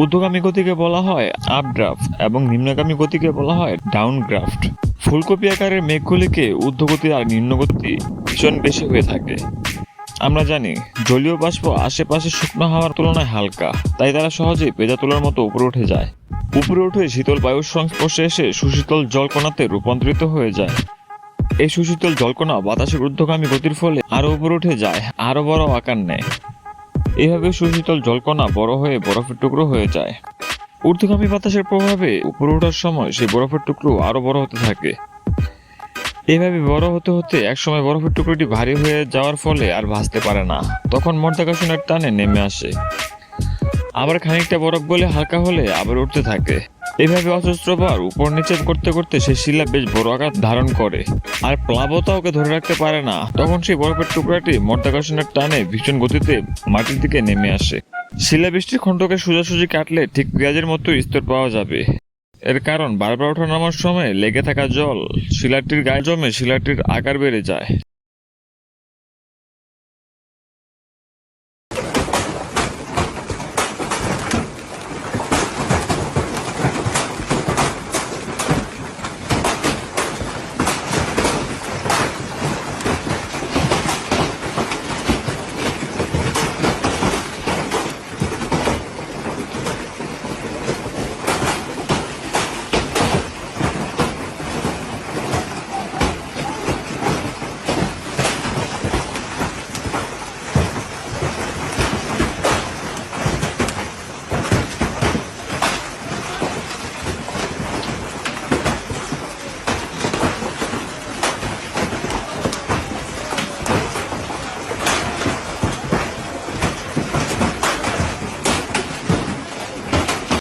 ঊর্ধ্বগামী গতিকে বলা হয় আপড্রাফট এবং নিম্নগামী গতিকে বলা হয় ডাউনগ্রাফট ফুলকপি আকারের মেঘগুলিকে ঊর্ধ্বগতি আর নিম্নগতি ভীষণ বেশি হয়ে থাকে। আমরা জানি, জলীয় বাষ্প আশেপাশে শুকনো হাওয়ার তুলনায় হালকা, তাই তারা সহজেই পেজা তোলার মতো উপরে উঠে যায়। উপরে উঠে শীতল বায়ুর সংস্পর্শে এসে সুশীতল জলকণাতে রূপান্তরিত হয়ে যায়। এই সুশীতল জলকণা বাতাসের ঊর্ধ্বগামী গতির ফলে আরও উপরে উঠে যায়, আরও বড় আকার নেয়। এভাবে সুশীতল জলকণা বড় হয়ে বরফের টুকরো হয়ে যায়। ঊর্ধ্বগামী বাতাসের প্রভাবে উপরে ওঠার সময় সেই বরফের টুকরো আরও বড় হতে থাকে। এভাবে বড় হতে হতে একসময় বরফের টুকরোটি ভারী হয়ে যাওয়ার ফলে আর ভাসতে পারে না। তখন মর্দাকাশনের টানে নেমে আসে। আবার খানিকটা বরফ গলে হালকা হলে আবার উঠতে থাকে। এভাবে অজস্রবার উপর নিচে করতে করতে সে শিলা বেশ বড় আকার ধারণ করে। আর প্লাবতা ওকে ধরে রাখতে পারে না। তখন সেই বরফের টুকরাটি মর্দাকর্ষণের টানে ভীষণ গতিতে মাটির দিকে নেমে আসে। শিলাবৃষ্টির খণ্ডকে সোজাসুজি কাটলে ঠিক পেঁয়াজের মতো স্তর পাওয়া যাবে। এর কারণ বারবার ওঠা নামার সময় লেগে থাকা জল শিলাটির গায়ে জমে শিলাটির আকার বেড়ে যায়।